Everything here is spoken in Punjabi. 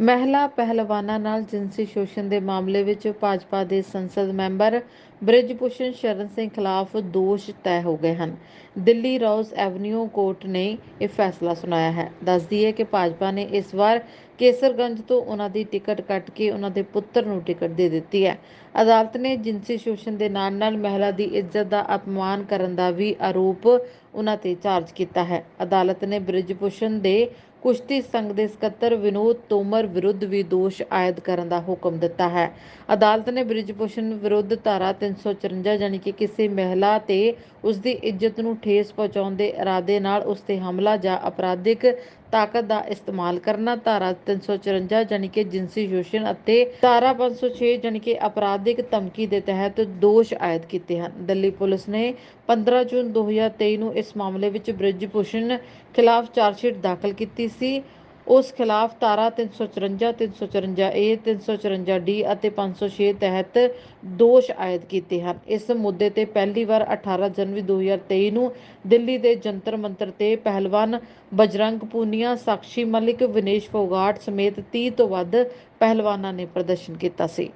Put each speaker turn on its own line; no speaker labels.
ਮਹਿਲਾ ਪਹਿਲਵਾਨਾਂ ਨਾਲ ਜਿਨਸੀ ਸ਼ੋਸ਼ਣ ਦੇ ਮਾਮਲੇ ਵਿੱਚ ਭਾਜਪਾ ਦੇ ਸੰਸਦ ਮੈਂਬਰ ਬ੍ਰਿਜ ਸ਼ਰਨ ਸਿੰਘ ਖਿਲਾਫ ਦੋਸ਼ ਤੈਅ ਹੋ ਗਏ ਹਨ। ਦਿੱਲੀ ਰੋਜ਼ ਐਵਨਿਊ ਕੋਰਟ ਨੇ ਇਹ ਫੈਸਲਾ ਸੁਣਾਇਆ ਹੈ। ਦੱਸਦੀ ਹੈ ਕਿ ਭਾਜਪਾ ਨੇ ਇਸ ਵਾਰ ਕੇਸਰਗੰਜ ਤੋਂ ਉਹਨਾਂ ਦੀ ਟਿਕਟ ਕੱਟ ਕੇ ਉਹਨਾਂ ਦੇ ਪੁੱਤਰ ਨੂੰ ਟਿਕਟ ਦੇ ਦਿੱਤੀ ਹੈ। ਅਦਾਲਤ ਨੇ ਜਿਨਸੀ ਸ਼ੋਸ਼ਣ ਦੇ ਨਾਲ ਨਾਲ ਮਹਿਲਾ ਦੀ ਇੱਜ਼ਤ ਦਾ ਅਪਮਾਨ ਕਰਨ ਦਾ ਵੀ ਆਰੋਪ ਉਹਨਾਂ ਤੇ ਚਾਰਜ ਕੀਤਾ ਹੈ। ਅਦਾਲਤ ਨੇ ਬ੍ਰਿਜਭੂਸ਼ਣ ਦੇ ਕੁਸ਼ਤੀ ਸੰਘ ਦੇ ਸਕੱਤਰ ਵਿਨੋਦ ਤੋਮਰ ਵਿਰੁੱਧ ਵੀ ਦੋਸ਼ ਆਇਦ ਕਰਨ ਦਾ ਹੁਕਮ ਦਿੱਤਾ ਹੈ। ਅਦਾਲਤ ਨੇ ਬ੍ਰਿਜਭੂਸ਼ਣ ਵਿਰੁੱਧ ਧਾਰਾ 354 ਜਾਨੀ ਕਿ ਕਿਸੇ ਮਹਿਲਾ ਤੇ ਉਸ ਦੀ ਇੱਜ਼ਤ ਨੂੰ ਠੇਸ ਪਹੁੰਚਾਉਣ ਦੇ ਇਰਾਦੇ ਨਾਲ ਉਸ ਤੇ ਹਮਲਾ ਜਾਂ ਅਪਰਾਧਿਕ ਤਾਕਤ ਦਾ ਇਸਤੇਮਾਲ ਕਰਨਾ, ਧਾਰਾ 354 ਜਾਨੀ ਕਿ ਜਿਨਸੀ ਸ਼ੋਸ਼ਣ ਅਤੇ ਧਾਰਾ 506 ਜਾਨੀ ਕਿ ਅਪਰਾਧਿਕ ਧਮਕੀ ਦੇ ਤਹਿਤ ਦੋਸ਼ ਆਇਦ ਕੀਤੇ ਹਨ। ਦਿੱਲੀ ਪੁਲਿਸ ਨੇ 15 ਜੂਨ 2023 ਨੂੰ ਇਸ ਮਾਮਲੇ ਵਿੱਚ ਬ੍ਰਿਜ ਭੂਸ਼ਣ ਖਿਲਾਫ ਚਾਰਜਸ਼ੀਟ ਦਾਖਲ ਕੀਤੀ ਸੀ। ਉਸ ਖਿਲਾਫ ਧਾਰਾ 354 354 ਏ 354 ਡੀ ਅਤੇ 506 ਤਹਿਤ ਦੋਸ਼ ਆਇਦ ਕੀਤੇ ਹਨ। ਇਸ ਮੁੱਦੇ ਤੇ ਪਹਿਲੀ ਵਾਰ 18 ਜਨਵਰੀ 2023 ਨੂੰ ਦਿੱਲੀ ਦੇ ਜੰਤਰ ਮੰਤਰ ਤੇ ਪਹਿਲਵਾਨ ਬਜਰੰਗ ਪੂਨੀਆ, ਸਾਕਸ਼ੀ ਮਲਿਕ, ਵਿਨੇਸ਼ ਫੋਗਾਟ ਸਮੇਤ 30 ਤੋਂ ਵੱਧ ਪਹਿਲਵਾਨਾਂ ਨੇ ਪ੍ਰਦਰਸ਼ਨ ਕੀਤਾ ਸੀ।